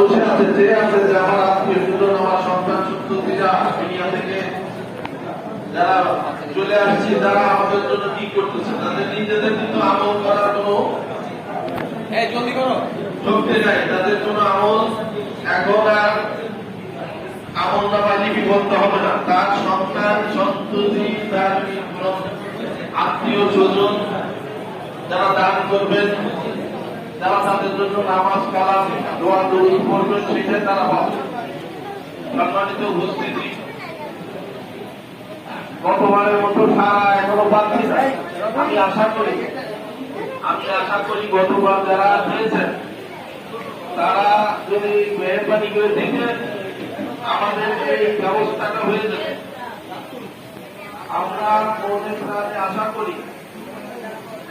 বসে আছে যে আছে যে আমার আত্মীয় স্বজন আমার সন্তান সন্ততিরা দুনিয়া থেকে যারা চলে আসছে তারা আমাদের জন্য কি করতেছে? তাদের নিজেদের কিন্তু আমল করার কোনো এই জলদি করো। শক্তি নাই। তাদের কোনো আমল এখন আর আমল নামা লিপিবদ্ধ হবে না। তার সন্তান সন্ততি তার আত্মীয় স্বজন যারা দান করবেন যারা তাদের জন্য নামাজ কালাম দোয়া দৌড় করবেন সেটাই তারা পাবে সম্মানিত উপস্থিতি, গতবারের মতো সারা এখনও পাচ্ছি না আমি আশা করি, আমি আশা করি গতবার যারা পেয়েছেন তারা যদি মেহরবানি করে দেখে, আমাদের এই ব্যবস্থাটা হয়ে যাবে। আমরা আশা করি